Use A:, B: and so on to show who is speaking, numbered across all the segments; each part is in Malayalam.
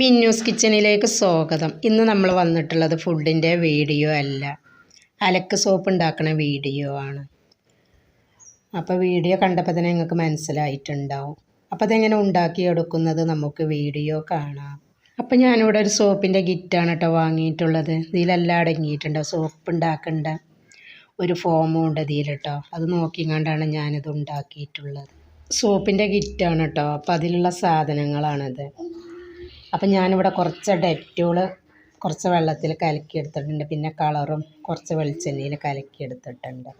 A: മിന്നൂസ് കിച്ചണിലേക്ക് സ്വാഗതം. ഇന്ന് നമ്മൾ വന്നിട്ടുള്ളത് ഫുഡിന്റെ വീഡിയോ അല്ല. അലക്ക് സോപ്പ് ഉണ്ടാക്കുന്ന വീഡിയോ ആണ്. അപ്പോൾ വീഡിയോ കണ്ടപ്പോൾ തന്നെ നിങ്ങൾക്ക് മനസ്സിലായിട്ടുണ്ടാവും. അപ്പോൾ അതെങ്ങനെ ഉണ്ടാക്കിയെടുക്കുന്നത് നമുക്ക് വീഡിയോ കാണാം. അപ്പോൾ ഞാനിവിടെ ഒരു സോപ്പിന്റെ കിറ്റാണ് കേട്ടോ വാങ്ങിയിട്ടുള്ളത്. ഇതിലെല്ലാം അടങ്ങിയിട്ടുണ്ടോ? സോപ്പ് ഉണ്ടാക്കേണ്ട ഒരു ഫോമും ഉണ്ട് ഇതിൽ കേട്ടോ. അത് നോക്കിങ്ങാണ്ടാണ് ഞാനിത് ഉണ്ടാക്കിയിട്ടുള്ളത്. സോപ്പിന്റെ കിറ്റാണ് കേട്ടോ. അപ്പോൾ അതിലുള്ള സാധനങ്ങളാണിത്. അപ്പം ഞാനിവിടെ കുറച്ച് ഡെറ്റോൾ കുറച്ച് വെള്ളത്തിൽ കലക്കിയെടുത്തിട്ടുണ്ട്. പിന്നെ കളറും കുറച്ച് വെളിച്ചെണ്ണയിൽ കലക്കിയെടുത്തിട്ടുണ്ട്.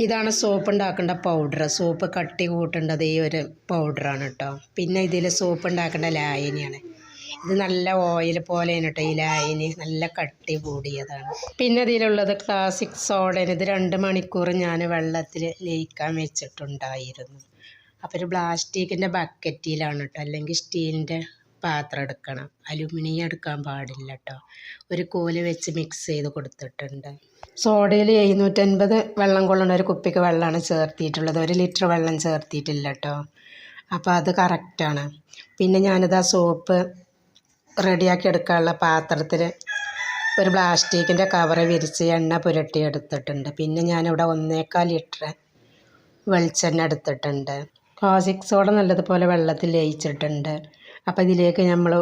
A: ഇതാണ് സോപ്പ് ഉണ്ടാക്കേണ്ട പൗഡർ സോപ്പ് കട്ടി കൂട്ടേണ്ടത് ഈ ഒരു പൗഡറാണ് കേട്ടോ. പിന്നെ ഇതിൽ സോപ്പ് ഉണ്ടാക്കേണ്ട ലായനിയാണ്. ഇത് നല്ല ഓയിൽ പോലെയാണ് കേട്ടോ ഈ ലായനി. നല്ല കട്ടി കൂടിയതാണ്. പിന്നെ ഇതിലുള്ളത് ക്ലാസിക് സോഡന് ഇത് രണ്ട് മണിക്കൂർ ഞാൻ വെള്ളത്തിൽ ലയിക്കാൻ വെച്ചിട്ടുണ്ടായിരുന്നു. അപ്പോൾ ഒരു പ്ലാസ്റ്റിക്കിന്റെ ബക്കറ്റിലാണ് കേട്ടോ. അല്ലെങ്കിൽ സ്റ്റീലിന്റെ പാത്രം എടുക്കണം. അലുമിനിയം എടുക്കാൻ പാടില്ല കേട്ടോ ഒരു കോൽ വെച്ച് മിക്സ് ചെയ്ത് കൊടുത്തിട്ടുണ്ട്. സോഡയിൽ എഴുന്നൂറ്റൻപത് വെള്ളം കൊള്ളുന്ന ഒരു കുപ്പിക്ക് വെള്ളമാണ് ചേർത്തിയിട്ടുള്ളത്. ഒരു ലിറ്റർ വെള്ളം ചേർത്തിയിട്ടില്ല കേട്ടോ അപ്പോൾ അത് കറക്റ്റാണ് പിന്നെ ഞാനിത് ആ സോപ്പ് റെഡിയാക്കി എടുക്കാനുള്ള പാത്രത്തിൽ ഒരു പ്ലാസ്റ്റിക്കിന്റെ കവറ് വിരിച്ച് എണ്ണ പുരട്ടി എടുത്തിട്ടുണ്ട്. പിന്നെ ഞാനിവിടെ ഒന്നേക്കാൽ ലിറ്റർ വെളിച്ചെണ്ണ എടുത്തിട്ടുണ്ട്. കോസിക് സോഡ നല്ലതുപോലെ വെള്ളത്തിൽ ലയിച്ചിട്ടുണ്ട്. അപ്പോൾ ഇതിലേക്ക് നമ്മൾ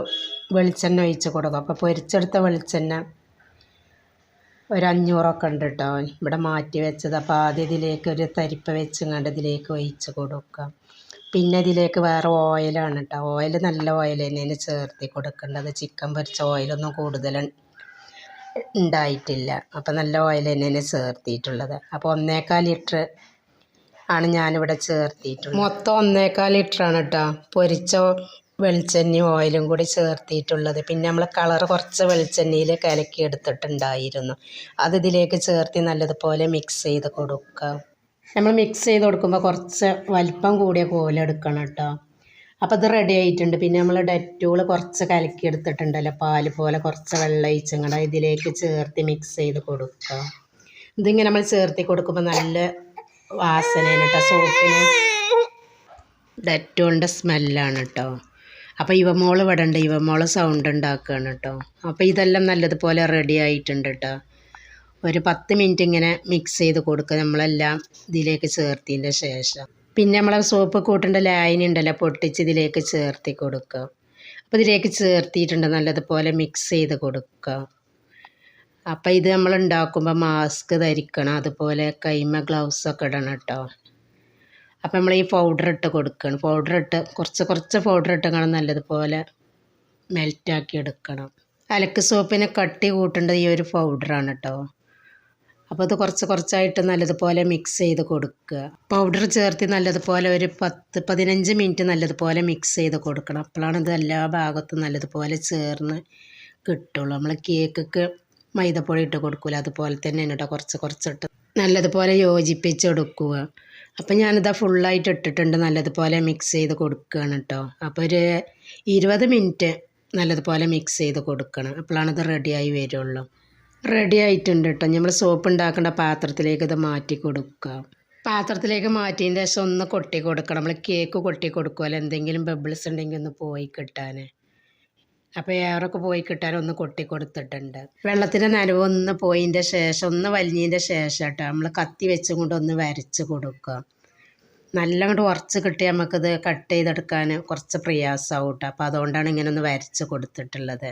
A: വെളിച്ചെണ്ണ ഒഴിച്ച് കൊടുക്കും. അപ്പോൾ പൊരിച്ചെടുത്ത വെളിച്ചെണ്ണ ഒരഞ്ഞൂറൊക്കെ ഉണ്ട് കേട്ടോ ഇവിടെ മാറ്റി വെച്ചത്. അപ്പോൾ ആദ്യം ഇതിലേക്ക് ഒരു തരിപ്പ വെച്ചുകൊണ്ട് ഇതിലേക്ക് ഒഴിച്ച് കൊടുക്കുക. പിന്നെ ഇതിലേക്ക് വേറെ ഓയിലാണ് കേട്ടോ ഓയിൽ നല്ല ഓയിൽ തന്നെയാണ് ചേർത്തി കൊടുക്കേണ്ടത്. ചിക്കൻ പൊരിച്ച ഓയിലൊന്നും കൂടുതൽ ഉണ്ടായിട്ടില്ല. അപ്പോൾ നല്ല ഓയിൽ തന്നെയാണ് ചേർത്തിയിട്ടുള്ളത്. അപ്പോൾ ഒന്നേക്കാൽ ലിറ്റർ ആണ് ഞാനിവിടെ ചേർത്തിയിട്ടുള്ളത്. മൊത്തം ഒന്നേക്കാൽ ലിറ്ററാണ് കേട്ടോ പൊരിച്ച വെളിച്ചെണ്ണയും ഓയിലും കൂടി ചേർത്തിട്ടുള്ളത് പിന്നെ നമ്മൾ കളർ കുറച്ച് വെളിച്ചെണ്ണയിൽ കലക്കി എടുത്തിട്ടുണ്ടായിരുന്നു അത് ഇതിലേക്ക് ചേർത്തി നല്ലതുപോലെ മിക്സ് ചെയ്ത് കൊടുക്കുക. നമ്മൾ മിക്സ് ചെയ്ത് കൊടുക്കുമ്പോൾ കുറച്ച് വലിപ്പം കൂടിയ കോല എടുക്കണം കേട്ടോ അപ്പോൾ ഇത് റെഡി ആയിട്ടുണ്ട്. പിന്നെ നമ്മൾ ഡെറ്റോൾ കുറച്ച് കലക്കി എടുത്തിട്ടുണ്ടല്ലോ പാൽ പോലെ കുറച്ച് വെള്ളം ഒഴിച്ചങ്ങടെ ഇതിലേക്ക് ചേർത്തി മിക്സ് ചെയ്ത് കൊടുക്കുക. ഇതിങ്ങനെ നമ്മൾ ചേർത്തി കൊടുക്കുമ്പോൾ നല്ല വാസനയാണ് കേട്ടോ സോപ്പിന് ഡെറ്റോളിന്റെ സ്മെല്ലാണ് കേട്ടോ അപ്പോൾ ഇവമോൾ ഇവിടെ ഉണ്ട് ഇവമോൾ സൗണ്ട് ഉണ്ടാക്കുകയാണ് കേട്ടോ അപ്പോൾ ഇതെല്ലാം നല്ലതുപോലെ റെഡി ആയിട്ടുണ്ട് കേട്ടോ ഒരു പത്ത് മിനിറ്റ് ഇങ്ങനെ മിക്സ് ചെയ്ത് കൊടുക്കുക നമ്മളെല്ലാം ഇതിലേക്ക് ചേർത്തതിന്റെ ശേഷം. പിന്നെ നമ്മളെ സോപ്പ് കൂട്ടേണ്ട ലായനി ഉണ്ടല്ലോ പൊട്ടിച്ച് ഇതിലേക്ക് ചേർത്തി കൊടുക്കുക. അപ്പോൾ ഇതിലേക്ക് ചേർത്തിയിട്ടുണ്ട് നല്ലതുപോലെ മിക്സ് ചെയ്ത് കൊടുക്കുക. അപ്പോൾ ഇത് നമ്മൾ ഉണ്ടാക്കുമ്പോൾ മാസ്ക് ധരിക്കണം അതുപോലെ കൈമ ഗ്ലൗസൊക്കെ ഇടണം കേട്ടോ അപ്പോൾ നമ്മൾ ഈ പൗഡർ ഇട്ട് കൊടുക്കണം. പൗഡർ ഇട്ട് കുറച്ച് കുറച്ച് പൗഡർ ഇട്ട് കാണാൻ നല്ലതുപോലെ മെൽറ്റാക്കി എടുക്കണം. അലക്ക് സോപ്പിന് കട്ടി കൂട്ടേണ്ടത് ഈ ഒരു പൗഡറാണ് കേട്ടോ അപ്പോൾ അത് കുറച്ച് കുറച്ചായിട്ട് നല്ലതുപോലെ മിക്സ് ചെയ്ത് കൊടുക്കുക. പൗഡർ ചേർത്ത് നല്ലതുപോലെ ഒരു പത്ത് പതിനഞ്ച് മിനിറ്റ് നല്ലതുപോലെ മിക്സ് ചെയ്ത് കൊടുക്കണം. അപ്പോഴാണ് ഇത് എല്ലാ ഭാഗത്തും നല്ലതുപോലെ ചേർന്ന് കിട്ടുള്ളൂ. നമ്മൾ കേക്കൊക്കെ മൈദപ്പൊടി ഇട്ട് കൊടുക്കില്ല അതുപോലെ തന്നെ കേട്ടോ കുറച്ച് കുറച്ചിട്ട് നല്ലതുപോലെ യോജിപ്പിച്ചെടുക്കുക അപ്പം ഞാനിതാ ഫുള്ളായിട്ട് ഇട്ടിട്ടുണ്ട്. നല്ലതുപോലെ മിക്സ് ചെയ്ത് കൊടുക്കുകയാണ് കേട്ടോ അപ്പോൾ ഒരു ഇരുപത് മിനിറ്റ് നല്ലതുപോലെ മിക്സ് ചെയ്ത് കൊടുക്കണം. അപ്പോഴാണ് ഇത് റെഡിയായി വരുള്ളൂ. റെഡി ആയിട്ടുണ്ട് കേട്ടോ നമ്മൾ സോപ്പ് ഉണ്ടാക്കേണ്ട പാത്രത്തിലേക്ക് ഇത് മാറ്റി കൊടുക്കുക പാത്രത്തിലേക്ക് മാറ്റിയതിന്റെ ശേഷം ഒന്ന് കൊട്ടി കൊടുക്കണം. നമ്മൾ കേക്ക് കൊട്ടി കൊടുക്കുമല്ലോ എന്തെങ്കിലും ബബിൾസ് ഉണ്ടെങ്കിൽ ഒന്ന് പോയി കിട്ടാൻ അപ്പോൾ എയറൊക്കെ പോയി കിട്ടാൻ ഒന്ന് കൊട്ടി കൊടുത്തിട്ടുണ്ട്. വെള്ളത്തിന്റെ നനവ് ഒന്ന് പോയതിന്റെ ശേഷം ഒന്ന് വലിഞ്ഞതിന്റെ ശേഷം കേട്ടോ നമ്മൾ കത്തി വെച്ചും കൊണ്ട് ഒന്ന് വരച്ച് കൊടുക്കുക. നല്ല അങ്ങോട്ട് ഉറച്ച് കിട്ടി നമുക്കിത് കട്ട് ചെയ്തെടുക്കാൻ കുറച്ച് പ്രയാസമാവും കേട്ടോ. അപ്പോൾ അതുകൊണ്ടാണ് ഇങ്ങനെ ഒന്ന് വരച്ച് കൊടുത്തിട്ടുള്ളത്.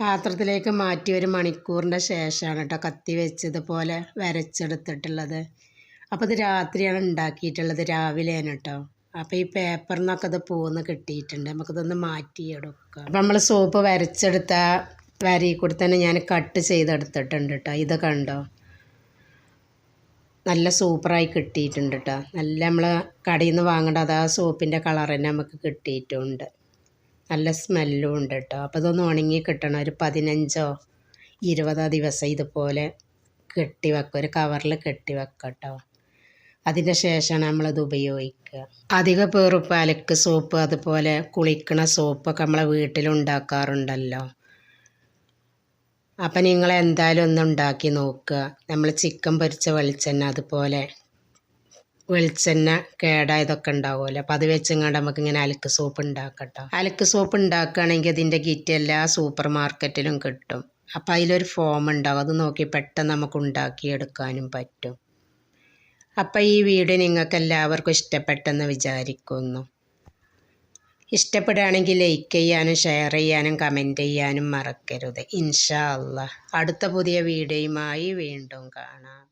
A: പാത്രത്തിലേക്ക് മാറ്റി ഒരു മണിക്കൂറിന്റെ ശേഷമാണ് കേട്ടോ കത്തി വെച്ചതുപോലെ വരച്ചെടുത്തിട്ടുള്ളത്. അപ്പോൾ ഇത് രാത്രിയാണ് ഉണ്ടാക്കിയിട്ടുള്ളത് രാവിലെയാണ് കേട്ടോ. അപ്പോൾ ഈ പേപ്പറിൽ നിന്നൊക്കെ അത് പോന്ന് കിട്ടിയിട്ടുണ്ട്. നമുക്കിതൊന്ന് മാറ്റിയെടുക്കാം. അപ്പോൾ നമ്മൾ സോപ്പ് വരച്ചെടുത്ത വരയിൽ കൂടി തന്നെ ഞാൻ കട്ട് ചെയ്തെടുത്തിട്ടുണ്ട് കേട്ടോ ഇത് കണ്ടോ? നല്ല സൂപ്പറായി കിട്ടിയിട്ടുണ്ട് കേട്ടോ നല്ല നമ്മൾ കടയിൽ നിന്ന് വാങ്ങേണ്ട ആ സോപ്പിന്റെ കളർ തന്നെ നമുക്ക് കിട്ടിയിട്ടുണ്ട്. നല്ല സ്മെല്ലും ഉണ്ട് കേട്ടോ അപ്പോൾ ഇതൊന്ന് ഉണങ്ങി കിട്ടണം. ഒരു പതിനഞ്ചോ ഇരുപതോ ദിവസം ഇതുപോലെ കെട്ടി വെക്കുക ഒരു കവറിൽ കെട്ടി വെക്കാം കേട്ടോ അതിന്റെ ശേഷമാണ് നമ്മളത് ഉപയോഗിക്കുക. അധിക പേറും പാലക്ക് സോപ്പ് അതുപോലെ കുളിക്കണ സോപ്പൊക്കെ നമ്മളെ വീട്ടിലുണ്ടാക്കാറുണ്ടല്ലോ അപ്പം നിങ്ങൾ എന്തായാലും ഒന്ന് ഉണ്ടാക്കി നോക്കുക. നമ്മൾ ചിക്കൻ പൊരിച്ച വെളിച്ചെണ്ണ അതുപോലെ വെളിച്ചെണ്ണ കേടായതൊക്കെ ഉണ്ടാവുമല്ലോ. അപ്പം അത് വെച്ചങ്ങാണ്ട് നമുക്ക് ഇങ്ങനെ അലക്ക് സോപ്പ് ഉണ്ടാക്കട്ടോ. അലക്ക് സോപ്പ് ഉണ്ടാക്കുകയാണെങ്കിൽ അതിന്റെ കിറ്റ് എല്ലാ സൂപ്പർ മാർക്കറ്റിലും കിട്ടും. അപ്പം അതിലൊരു ഫോം ഉണ്ടാവും. അത് നോക്കി പെട്ടെന്ന് നമുക്ക് ഉണ്ടാക്കിയെടുക്കാനും പറ്റും. അപ്പം ഈ വീഡിയോ നിങ്ങൾക്ക് എല്ലാവർക്കും ഇഷ്ടപ്പെട്ടെന്ന് വിചാരിക്കുന്നു. ഇഷ്ടപ്പെടുകയാണെങ്കിൽ ലൈക്ക് ചെയ്യാനും ഷെയർ ചെയ്യാനും കമന്റ് ചെയ്യാനും മറക്കരുത്. ഇൻഷാ അള്ളാ. അടുത്ത പുതിയ വീഡിയോയുമായി വീണ്ടും കാണാം.